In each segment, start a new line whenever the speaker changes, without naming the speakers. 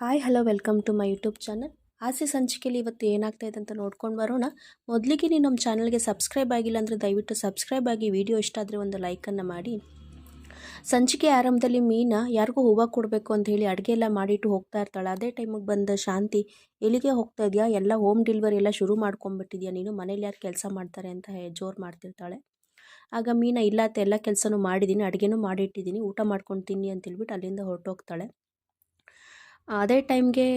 Hi hello welcome to my YouTube channel ಆಸೆ ಸಂಚಿಕೆಯಲ್ಲಿ ಇವತ್ತು ಏನಾಗ್ತಾ ಇದೆ ಅಂತ ನೋಡ್ಕೊಂಡು ಬರೋಣ. ಮೊದಲಿಗೆ ನೀವು ನಮ್ಮ ಚಾನಲ್ಗೆ ಸಬ್ಸ್ಕ್ರೈಬ್ ಆಗಿಲ್ಲ ಅಂದರೆ ದಯವಿಟ್ಟು ಸಬ್ಸ್ಕ್ರೈಬ್ ಆಗಿ ವಿಡಿಯೋ ಇಷ್ಟ ಆದರೆ ಒಂದು ಲೈಕನ್ನು ಮಾಡಿ. ಸಂಚಿಕೆ ಆರಂಭದಲ್ಲಿ ಮೀನಾ, ಯಾರಿಗೂ ಹೂವು ಕೊಡಬೇಕು ಅಂತ ಹೇಳಿ ಅಡುಗೆ ಎಲ್ಲ ಮಾಡಿಟ್ಟು ಹೋಗ್ತಾ ಇರ್ತಾಳೆ. ಅದೇ ಟೈಮಿಗೆ ಬಂದ ಶಾಂತಿ, ಎಲ್ಲಿಗೆ ಹೋಗ್ತಾ ಇದೆಯಾ? ಎಲ್ಲ ಹೋಮ್ ಡೆಲಿವರಿ ಎಲ್ಲ ಶುರು ಮಾಡ್ಕೊಂಬಿಟ್ಟಿದ್ಯಾ ನೀನು ಮನೇಲಿ ಯಾರು ಕೆಲಸ ಮಾಡ್ತಾರೆ? ಅಂತ ಜೋರು ಮಾಡ್ತಿರ್ತಾಳೆ. ಆಗ ಮೀನಾ, ಇಲ್ಲ ಎಲ್ಲ ಕೆಲಸನೂ ಮಾಡಿದ್ದೀನಿ ಅಡುಗೆನೂ ಮಾಡಿಟ್ಟಿದ್ದೀನಿ ಊಟ ಮಾಡ್ಕೊಂಡು ತಿನ್ನಿ ಅಂತ ಹೇಳ್ಬಿಟ್ಟು ಅಲ್ಲಿಂದ ಹೊರಟೋಗ್ತಾಳೆ. ಅದೇ ಟೈಮ್ಗೆ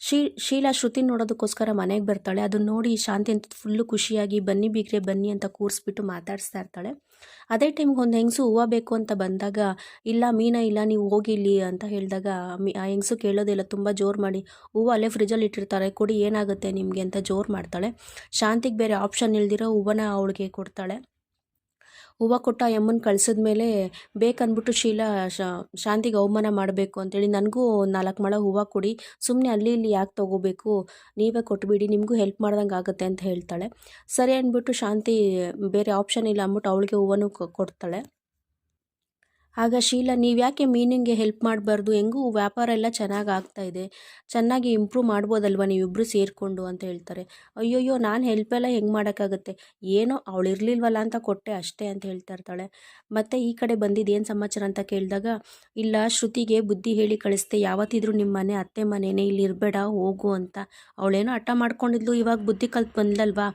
ಶೀ, ಶೀಲಾ ಶ್ರುತಿ ನೋಡೋದಕ್ಕೋಸ್ಕರ ಮನೆಗೆ ಬರ್ತಾಳೆ. ಅದನ್ನ ನೋಡಿ ಶಾಂತಿ ಅಂತ ಫುಲ್ಲು ಖುಷಿಯಾಗಿ ಬನ್ನಿ ಬೀಗ್ರೆ, ಬನ್ನಿ ಅಂತ ಕೂರಿಸ್ಬಿಟ್ಟು ಮಾತಾಡಿಸ್ತಾ ಇರ್ತಾಳೆ. ಅದೇ ಟೈಮ್ಗೆ ಒಂದು ಹೆಂಗಸು ಹೂವು ಬೇಕು ಅಂತ ಬಂದಾಗ, ಇಲ್ಲ ಮೀನ, ಇಲ್ಲ ನೀವು ಹೋಗಿ ಇಲ್ಲಿ ಅಂತ ಹೇಳಿದಾಗ, ಮೀ, ಆ ಹೆಂಗಸು ಕೇಳೋದಿಲ್ಲ. ತುಂಬ ಜೋರು ಮಾಡಿ, ಹೂವು ಅಲ್ಲೇ ಫ್ರಿಜ್ಜಲ್ಲಿ ಇಟ್ಟಿರ್ತಾರೆ, ಕೊಡಿ ಏನಾಗುತ್ತೆ ನಿಮಗೆ? ಅಂತ ಜೋರು ಮಾಡ್ತಾಳೆ. ಶಾಂತಿಗೆ ಬೇರೆ ಆಪ್ಷನ್ ಇಲ್ದಿರೋ ಹೂವನ್ನ ಅವಳಿಗೆ ಕೊಡ್ತಾಳೆ. ಹೂವು ಕೊಟ್ಟ ಯಮ್ಮನ ಕಳ್ಸಿದ ಮೇಲೆ ಬೇಕಂದ್ಬಿಟ್ಟು ಶೀಲಾ ಶಾಂತಿಗೆ ಅವಮಾನ ಮಾಡಬೇಕು ಅಂತೇಳಿ ನನಗೂ ನಾಲ್ಕು ಮಳ ಹೂವು ಕೊಡಿ. ಸುಮ್ಮನೆ ಅಲ್ಲಿ ಇಲ್ಲಿ ಯಾಕೆ ತೊಗೋಬೇಕು? ನೀವೇ ಕೊಟ್ಬಿಡಿ, ನಿಮಗೂ ಹೆಲ್ಪ್ ಮಾಡ್ದಂಗೆ ಆಗುತ್ತೆ ಅಂತ ಹೇಳ್ತಾಳೆ. ಸರಿ ಅಂದ್ಬಿಟ್ಟು ಶಾಂತಿ ಬೇರೆ ಆಪ್ಷನ್ ಇಲ್ಲ ಅಂದ್ಬಿಟ್ಟು ಅವಳಿಗೆ ಹೂವನ್ನು ಕೊಡ್ತಾಳೆ. ಆಗ ಶೀಲಾ ನೀವು ಯಾಕೆ ಮೀನಿಂಗ್ಗೆ ಹೆಲ್ಪ್ ಮಾಡಬಾರ್ದು? ಹೆಂಗೂ ವ್ಯಾಪಾರ ಎಲ್ಲ ಚೆನ್ನಾಗಿ ಆಗ್ತಾ ಇದೆ. ಚೆನ್ನಾಗಿ ಇಂಪ್ರೂವ್ ಮಾಡ್ಬೋದಲ್ವ ನೀವಿಬ್ಬರು ಸೇರಿಕೊಂಡು ಅಂತ ಹೇಳ್ತಾರೆ. ಅಯ್ಯೋಯ್ಯೋ, ನಾನು ಹೆಲ್ಪ್ ಎಲ್ಲ ಹೆಂಗೆ ಮಾಡೋಕ್ಕಾಗುತ್ತೆ? ಏನೋ ಅವಳು ಇರಲಿಲ್ವಲ್ಲ ಅಂತ ಕೊಟ್ಟೆ ಅಷ್ಟೇ ಅಂತ ಹೇಳ್ತಾ ಇರ್ತಾಳೆ. ಮತ್ತು ಈ ಕಡೆ ಬಂದಿದ್ದು ಏನು ಸಮಾಚಾರ ಅಂತ ಕೇಳಿದಾಗ, ಇಲ್ಲ, ಶ್ರುತಿಗೆ ಬುದ್ಧಿ ಹೇಳಿ ಕಳಿಸ್ತೆ ಯಾವತ್ತಿದ್ರು ನಿಮ್ಮ ಮನೆ, ಅತ್ತೆ ಮನೆಯೇ ಇಲ್ಲಿ ಇರಬೇಡ, ಹೋಗು ಅಂತ. ಅವಳೇನೋ ಹಠ ಮಾಡ್ಕೊಂಡಿದ್ಲು, ಇವಾಗ ಬುದ್ಧಿ ಕಲ್ತು ಬಂದಲ್ವಾ?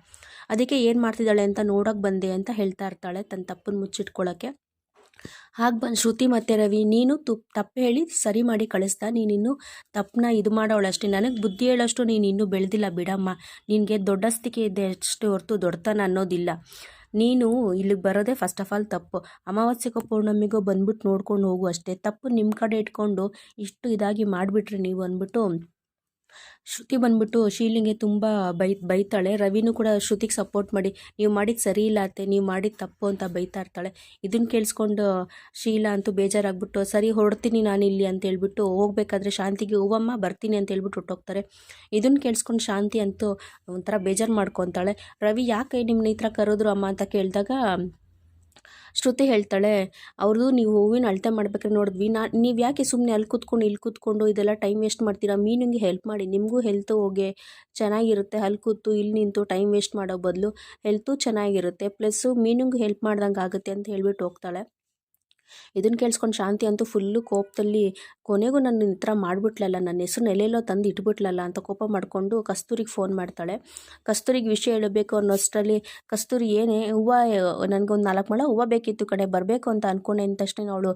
ಅದಕ್ಕೆ ಏನು ಮಾಡ್ತಿದ್ದಾಳೆ ಅಂತ ನೋಡೋಕೆ ಬಂದೆ ಅಂತ ಹೇಳ್ತಾ ಇರ್ತಾಳೆ ತನ್ನ ತಪ್ಪನ್ನು ಮುಚ್ಚಿಟ್ಕೊಳ್ಳೋಕ್ಕೆ ಹಾಗೆ ಬಂದು ಶ್ರುತಿ ಮತ್ತು ರವಿ, ನೀನು ತುಪ್, ತಪ್ಪು ಹೇಳಿ ಸರಿ ಮಾಡಿ ಕಳಿಸ್ತಾ, ನೀನಿನ್ನು ತಪ್ಪನ್ನ ಇದು ಮಾಡೋಳಷ್ಟೇ ನನಗೆ ಬುದ್ಧಿ ಹೇಳೋಷ್ಟು ನೀನು ಇನ್ನೂ ಬೆಳೆದಿಲ್ಲ ಬಿಡಮ್ಮ. ನಿನಗೆ ದೊಡ್ಡಸ್ತಿಕೆ ಇದೆ, ಅಷ್ಟೇ ಹೊರತು ದೊಡ್ಡತನ ಅನ್ನೋದಿಲ್ಲ. ನೀನು ಇಲ್ಲಿಗೆ ಬರೋದೇ ಫಸ್ಟ್ ಆಫ್ ಆಲ್ ತಪ್ಪು. ಅಮಾವಾಸ್ಯೆಗೋ ಪೌರ್ಣಮಿಗೋ ಬಂದ್ಬಿಟ್ಟು ನೋಡ್ಕೊಂಡು ಹೋಗು ಅಷ್ಟೇ. ತಪ್ಪು ನಿಮ್ಮ ಕಡೆ ಇಟ್ಕೊಂಡು ಇಷ್ಟು ಇದಾಗಿ ಮಾಡಿಬಿಟ್ರಿ ನೀವು ಅಂದ್ಬಿಟ್ಟು ಶ್ರುತಿ ಬಂದ್ಬಿಟ್ಟು ಶೀಲಿಂಗೆ ತುಂಬ ಬೈ, ಬೈತಾಳೆ. ರವಿನೂ ಕೂಡ ಶ್ರುತಿಗೆ ಸಪೋರ್ಟ್ ಮಾಡಿ, ನೀವು ಮಾಡಿದ ಸರಿ ಇಲ್ಲ ಅತ್ತೆ, ನೀವು ಮಾಡಿದ ತಪ್ಪು ಅಂತ ಬೈತಾ ಇರ್ತಾಳೆ. ಇದನ್ನು ಕೇಳಿಸ್ಕೊಂಡು ಶೀಲಾ ಅಂತೂ ಬೇಜಾರಾಗ್ಬಿಟ್ಟು, ಸರಿ ಹೊರಡ್ತೀನಿ ನಾನು ಇಲ್ಲಿ ಅಂತ ಹೇಳ್ಬಿಟ್ಟು ಹೋಗ್ಬೇಕಾದ್ರೆ ಶಾಂತಿಗೆ, ಹೂವಮ್ಮ, ಬರ್ತೀನಿ ಅಂತ ಹೇಳ್ಬಿಟ್ಟು ಹೊಟ್ಟೋಗ್ತಾರೆ ಇದನ್ನು ಕೇಳಿಸ್ಕೊಂಡು ಶಾಂತಿ ಅಂತೂ ಒಂಥರ ಬೇಜಾರು ಮಾಡ್ಕೊತಾಳೆ. ರವಿ, ಯಾಕೆ ನಿಮ್ಮನ್ನ ಈ ಥರ ಕರೆದ್ರು ಅಮ್ಮ? ಅಂತ ಕೇಳಿದಾಗ ಶ್ರುತಿ ಹೇಳ್ತಾಳೆ ಅವ್ರದ್ದು ನೀವು ಹೂವಿನ ಅಳತೆ ಮಾಡ್ಬೇಕಾದ್ರೆ ನೋಡಿದ್ವಿ. ನಾ, ನೀವು ಯಾಕೆ ಸುಮ್ಮನೆ ಅಲ್ಲಿ ಕೂತ್ಕೊಂಡು, ಇಲ್ಲಿ ಕೂತ್ಕೊಂಡು ಇದೆಲ್ಲ ಟೈಮ್ ವೇಸ್ಟ್ ಮಾಡ್ತೀರಾ? ಮೀನಿಗೆ ಹೆಲ್ಪ್ ಮಾಡಿ. ನಿಮಗೂ ಹೆಲ್ತ್ ಹೋಗಿ, ಚೆನ್ನಾಗಿರುತ್ತೆ. ಅಲ್ಲಿ ಕೂತು, ಇಲ್ಲಿ ನಿಂತು ಟೈಮ್ ವೇಸ್ಟ್ ಮಾಡೋ ಬದಲು ಹೆಲ್ತು ಚೆನ್ನಾಗಿರುತ್ತೆ. ಪ್ಲಸ್ಸು ಮೀನಿಗೆ ಹೆಲ್ಪ್ ಮಾಡ್ದಂಗೆ ಆಗುತ್ತೆ ಅಂತ ಹೇಳ್ಬಿಟ್ಟು ಹೋಗ್ತಾಳೆ. ಇದನ್ನು ಕೇಳಿಸ್ಕೊಂಡು ಶಾಂತಿ ಅಂತೂ ಫುಲ್ಲು ಕೋಪದಲ್ಲಿ ಕೊನೆಗೂ ನನ್ನ ಈ ಥರ ಮಾಡಿಬಿಟ್ಲಲ್ಲ ನನ್ನ ಹೆಸರು ನೆಲೆಯಲ್ಲೋ ತಂದು ಇಟ್ಬಿಟ್ಲಲ್ಲ ಅಂತ ಕೋಪ ಮಾಡಿಕೊಂಡು ಕಸ್ತೂರಿಗೆ ಫೋನ್ ಮಾಡ್ತಾಳೆ. ಕಸ್ತೂರಿಗೆ ವಿಷಯ ಹೇಳಬೇಕು ಅನ್ನೋಷ್ಟರಲ್ಲಿ ಕಸ್ತೂರಿ ಏನೇ ಹೂವು, ನನಗೊಂದು ನಾಲ್ಕು ಮೊಳ ಹೂವು ಬೇಕಿತ್ತು ಕಡೆ ಬರಬೇಕು ಅಂತ ಅಂದ್ಕೊಂಡೆ ಅಂದ ತಕ್ಷಣ ಅವಳು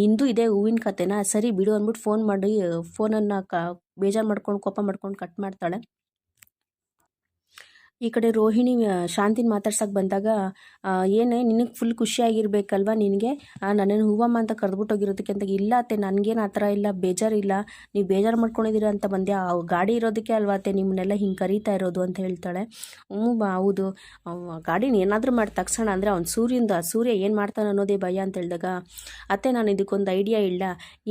ನಿಂದು ಇದೆ ಹೂವಿನ ಕತೆನಾ? ಸರಿ ಬಿಡು ಅಂದ್ಬಿಟ್ಟು ಫೋನ್ ಮಾಡಿ ಫೋನನ್ನು ಕ, ಬೇಜಾರು ಮಾಡ್ಕೊಂಡು, ಕೋಪ ಮಾಡ್ಕೊಂಡು ಕಟ್ ಮಾಡ್ತಾಳೆ. ಈ ಕಡೆ ರೋಹಿಣಿ ಶಾಂತಿನ ಮಾತಾಡ್ಸೋಕೆ ಬಂದಾಗ ಏನೇ, ನಿನಗೆ ಫುಲ್ ಖುಷಿಯಾಗಿರ್ಬೇಕಲ್ವ ನಿನಗೆ? ನನ್ನನ್ನು ಹೂವಮ್ಮ ಅಂತ ಕರೆದ್ಬಿಟ್ಟೋಗಿರೋದಕ್ಕೆ ಅಂತ ಇಲ್ಲ ಅತ್ತೆ, ನನಗೇನು ಆ ಥರ ಇಲ್ಲ ಬೇಜಾರಿಲ್ಲ ನೀವು ಬೇಜಾರು ಮಾಡ್ಕೊಂಡಿದ್ದೀರ ಅಂತ ಬಂದೆ. ಆ, ಗಾಡಿ ಇರೋದಕ್ಕೆ ಅಲ್ವಾ ಅತ್ತೆ ನಿಮ್ಮನ್ನೆಲ್ಲ ಹಿಂಗೆ ಕರೀತಾ ಇರೋದು ಅಂತ ಹೇಳ್ತಾಳೆ. ಹ್ಞೂ ಬಾ, ಹೌದು. ಗಾಡಿನ ಏನಾದರೂ ಮಾಡಿ ತಕ್ಷಣ ಅಂದರೆ ಅವ್ನು ಸೂರ್ಯಂದ ಸೂರ್ಯ ಏನು ಮಾಡ್ತಾನೆ ಅನ್ನೋದೇ ಭಯ ಅಂತ ಹೇಳಿದಾಗ, ಅತ್ತೆ, ನಾನು ಇದಕ್ಕೊಂದು ಐಡಿಯಾ ಇಲ್ಲ.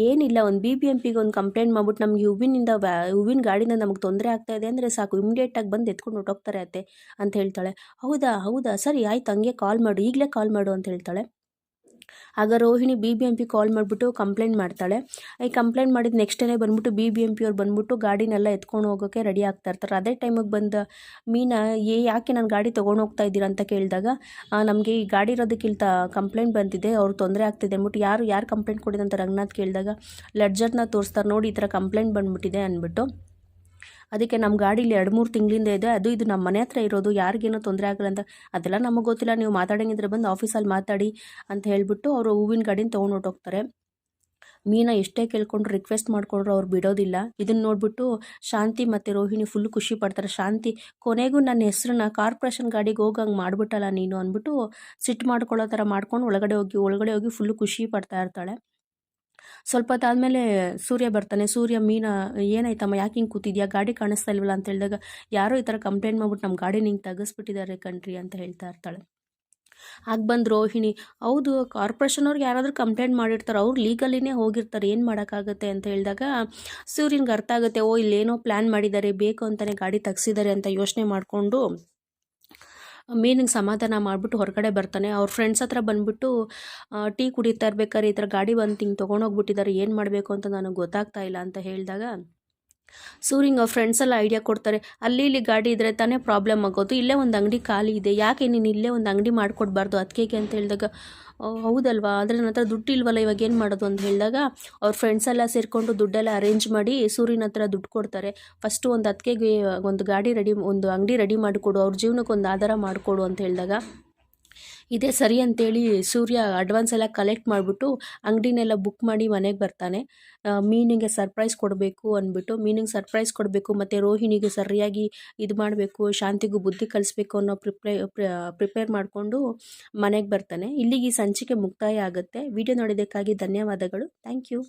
ಏನಿಲ್ಲ, ಒಂದು ಬಿ ಬಿ ಎಂ ಪಿಗೆ ಒಂದು ಕಂಪ್ಲೇಂಟ್ ಮಾಡ್ಬಿಟ್ಟು ನಮಗೆ ಹೂವಿನಿಂದ ಹೂವಿನ ಗಾಡಿಯಿಂದ ನಮಗೆ ತೊಂದರೆ ಆಗ್ತಾ ಇದೆ ಅಂದರೆ ಸಾಕು. ಇಮಿಡಿಯೇಟಾಗಿ ಬಂದು ಎತ್ಕೊಂಡು ಹೊಟ್ಟೋಗ್ತಾರೆ ಅತ್ತೆ. ಅಂತ ಹೇಳ್ತಾಳೆ. ಹೌದಾ ಹೌದಾ, ಸರಿ ಆಯ್ತು, ಹಂಗೆ ಕಾಲ್ ಮಾಡು, ಈಗಲೇ ಕಾಲ್ ಮಾಡು ಅಂತ ಹೇಳ್ತಾಳೆ. ಆಗ Rohini B B M P call ಮಾಡಿಬಿಟ್ಟು ಕಂಪ್ಲೇಂಟ್ ಮಾಡ್ತಾಳೆ. ಈ ಕಂಪ್ಲೇಂಟ್ ಮಾಡಿದ ನೆಕ್ಸ್ಟ್ ಡೇನೇ ಬಂದ್ಬಿಟ್ಟು ಬಿ ಬಿ ಎಂ ಪಿ ಅವ್ರು ಬಂದ್ಬಿಟ್ಟು ಗಾಡಿನೆಲ್ಲ ಎತ್ಕೊಂಡು ಹೋಗೋಕ್ಕೆ ರೆಡಿ ಆಗ್ತಾ ಇರ್ತಾರೆ. ಅದೇ ಟೈಮಿಗೆ ಬಂದ ಮೀನಾ, ಏ, ಯಾಕೆ ನಾನು ಗಾಡಿ ತೊಗೊಂಡು ಹೋಗ್ತಾ ಇದ್ದೀರಾ? ಅಂತ ಕೇಳಿದಾಗ ನಮಗೆ ಈ ಗಾಡಿ ಇರೋದಕ್ಕಿಂತ ಕಂಪ್ಲೇಂಟ್ ಬಂದಿದೆ, ಅವ್ರು ತೊಂದರೆ ಆಗ್ತಿದೆ. ಅಂದ್ಬಿಟ್ಟು ಯಾರು ಯಾರು ಕಂಪ್ಲೇಂಟ್ ಕೊಡಿದೆ? ಅಂತ ರಂಗನಾಥ್ ಕೇಳಿದಾಗ, ಲೆಡ್ಜರ್ನ ತೋರಿಸ್ತಾರೆ, ನೋಡಿ ಈ ಥರ ಕಂಪ್ಲೇಂಟ್ ಬಂದ್ಬಿಟ್ಟಿದೆ ಅಂದ್ಬಿಟ್ಟು ಅದಕ್ಕೆ ನಮ್ಮ ಗಾಡೀಲಿ ಎರಡು ಮೂರು ತಿಂಗಳಿಂದ ಇದೆ. ಅದು ಇದು ನಮ್ಮ ಮನೆ ಹತ್ರ ಇರೋದು. ಯಾರಿಗೇನೋ ತೊಂದರೆ ಆಗಲ್ಲ ಅಂತ. ಅದೆಲ್ಲ ನಮಗೆ ಗೊತ್ತಿಲ್ಲ. ನೀವು ಮಾತಾಡಂಗಿದ್ರೆ ಬಂದು ಆಫೀಸಲ್ಲಿ ಮಾತಾಡಿ ಅಂತ ಹೇಳಿಬಿಟ್ಟು ಅವರು ಹೂವಿನ ಗಾಡಿನ ತೊಗೊಂಡು ಹೊಟ್ಟೋಗ್ತಾರೆ ಮೀನಾ ಎಷ್ಟೇ ಕೇಳ್ಕೊಂಡು ರಿಕ್ವೆಸ್ಟ್ ಮಾಡಿಕೊಂಡ್ರು. ಅವ್ರು ಬಿಡೋದಿಲ್ಲ. ಇದನ್ನ ನೋಡ್ಬಿಟ್ಟು ಶಾಂತಿ ಮತ್ತು ರೋಹಿಣಿ ಫುಲ್ ಖುಷಿ ಪಡ್ತಾರೆ. ಶಾಂತಿ, ಕೊನೆಗೂ ನನ್ನ ಹೆಸ್ರನ್ನ ಕಾರ್ಪೊರೇಷನ್ ಗಾಡಿಗೆ ಹೋಗಂಗೆ ಮಾಡಿಬಿಟ್ಟಲ್ಲ ನೀನು ಅಂದ್ಬಿಟ್ಟು ಸಿಟ್ಟು ಮಾಡ್ಕೊಳ್ಳೋ ಥರ ಮಾಡ್ಕೊಂಡು ಒಳಗಡೆ ಹೋಗಿ ಒಳಗಡೆ ಹೋಗಿ ಫುಲ್ಲು ಖುಷಿ ಪಡ್ತಾ ಇರ್ತಾಳೆ. ಸ್ವಲ್ಪ ಹೊತ್ತಾದಮೇಲೆ ಸೂರ್ಯ ಬರ್ತಾನೆ. ಸೂರ್ಯ, ಮೀನಾ, ಏನಾಯ್ತಮ್ಮ? ಯಾಕೆ ಹಿಂಗೆ ಕೂತಿದ್ಯಾ? ಗಾಡಿ ಕಾಣಿಸ್ತಾ ಇಲ್ವಲ್ಲ? ಅಂತ ಹೇಳಿದಾಗ, ಯಾರೋ ಈ ಥರ ಕಂಪ್ಲೇಂಟ್ ಮಾಡ್ಬಿಟ್ಟು ನಮ್ಮ ಗಾಡಿ ನಿಂಗೆ ತೆಗೆಸ್ಬಿಟ್ಟಿದ್ದಾರೆ ಕಣ್ರಿ ಅಂತ ಹೇಳ್ತಾ ಇರ್ತಾಳೆ. ಆಗ ಬಂದು ರೋಹಿಣಿ, ಹೌದು ಕಾರ್ಪೊರೇಷನವ್ರಿಗೆ ಯಾರಾದರೂ ಕಂಪ್ಲೇಂಟ್ ಮಾಡಿರ್ತಾರೆ, ಅವ್ರು ಲೀಗಲಿನೇ ಹೋಗಿರ್ತಾರೆ, ಏನು ಮಾಡೋಕ್ಕಾಗತ್ತೆ? ಅಂತ ಹೇಳಿದಾಗ, ಸೂರ್ಯನ್ಗೆ ಅರ್ಥ ಆಗುತ್ತೆ, ಓ, ಇಲ್ಲೇನೋ ಪ್ಲ್ಯಾನ್ ಮಾಡಿದ್ದಾರೆ ಬೇಕು ಅಂತಲೇ ಗಾಡಿ ತೆಗ್ಸಿದ್ದಾರೆ ಅಂತ ಯೋಚನೆ ಮಾಡಿಕೊಂಡು ಮೀನಿಗೆ ಸಮಾಧಾನ ಮಾಡಿಬಿಟ್ಟು ಹೊರಗಡೆ ಬರ್ತಾನೆ. ಅವ್ರ ಫ್ರೆಂಡ್ಸ್ ಹತ್ರ ಬಂದುಬಿಟ್ಟು ಟೀ ಕುಡಿತಾ ಇರ್ಬೇಕಾದ್ರೆ ಈ ಥರ ಗಾಡಿ ಬಂದು ಹಿಂಗೆ ತೊಗೊಂಡೋಗ್ಬಿಟ್ಟಿದ್ದಾರೆ ಏನು ಮಾಡಬೇಕು ಅಂತ ನನಗೆ ಗೊತ್ತಾಗ್ತಾ ಇಲ್ಲ, ಅಂತ ಹೇಳಿದಾಗ ಸೂರಿಂಗ್ ಅವ್ರ ಫ್ರೆಂಡ್ಸ್ ಎಲ್ಲ ಐಡಿಯಾ ಕೊಡ್ತಾರೆ. ಅಲ್ಲಿ ಇಲ್ಲಿ ಗಾಡಿ ಇದ್ದರೆ ತಾನೇ ಪ್ರಾಬ್ಲಮ್ ಆಗೋದು. ಇಲ್ಲೇ ಒಂದು ಅಂಗಡಿ ಖಾಲಿ ಇದೆ. ಯಾಕೆ ನೀನು ಇಲ್ಲೇ ಒಂದು ಅಂಗಡಿ ಮಾಡಿಕೊಡ್ಬಾರ್ದು ಅದಕ್ಕೆ ಅಂತ ಹೇಳಿದಾಗ "ಓ, ಹೌದಲ್ವಾ? ಆದರೆ ನನ್ನ ಹತ್ರ ದುಡ್ಡು ಇಲ್ವಲ್ಲ ಇವಾಗ ಏನು ಮಾಡೋದು? ಅಂತ ಹೇಳಿದಾಗ ಅವ್ರ ಫ್ರೆಂಡ್ಸ್ ಎಲ್ಲ ಸೇರಿಕೊಂಡು ದುಡ್ಡೆಲ್ಲ ಅರೇಂಜ್ ಮಾಡಿ ಸೂರ್ಯನ ಹತ್ರ ದುಡ್ಡು ಕೊಡ್ತಾರೆ. ಫಸ್ಟು ಒಂದು ಅದಕ್ಕೆ ಒಂದು ಗಾಡಿ ರೆಡಿ ಒಂದು ಅಂಗಡಿ ರೆಡಿ ಮಾಡಿಕೊಡು. ಅವ್ರ ಜೀವನಕ್ಕೆ ಒಂದು ಆಧಾರ ಮಾಡಿಕೊಡು ಅಂತ ಹೇಳಿದಾಗ ಇದೇ ಸರಿ ಅಂತೇಳಿ ಸೂರ್ಯ ಅಡ್ವಾನ್ಸ್ ಎಲ್ಲ ಕಲೆಕ್ಟ್ ಮಾಡಿಬಿಟ್ಟು ಅಂಗಡಿನೆಲ್ಲ ಬುಕ್ ಮಾಡಿ ಮನೆಗೆ ಬರ್ತಾನೆ. ಮೀನಿಗೆ ಸರ್ಪ್ರೈಸ್ ಕೊಡಬೇಕು ಅಂದ್ಬಿಟ್ಟು ಮೀನಿಗೆ ಸರ್ಪ್ರೈಸ್ ಕೊಡಬೇಕು ಮತ್ತು ರೋಹಿಣಿಗೆ ಸರಿಯಾಗಿ ಇದು ಮಾಡಬೇಕು, ಶಾಂತಿಗೂ ಬುದ್ಧಿ ಕಲಿಸ್ಬೇಕು ಅನ್ನೋ ಪ್ರಿಪ್ರೇ ಪ್ರಿಪೇರ್ ಮಾಡಿಕೊಂಡು ಮನೆಗೆ ಬರ್ತಾನೆ. ಇಲ್ಲಿಗೆ ಈ ಸಂಚಿಕೆ ಮುಕ್ತಾಯ ಆಗುತ್ತೆ. ವಿಡಿಯೋ ನೋಡಿದ್ದಕ್ಕಾಗಿ ಧನ್ಯವಾದಗಳು. Thank you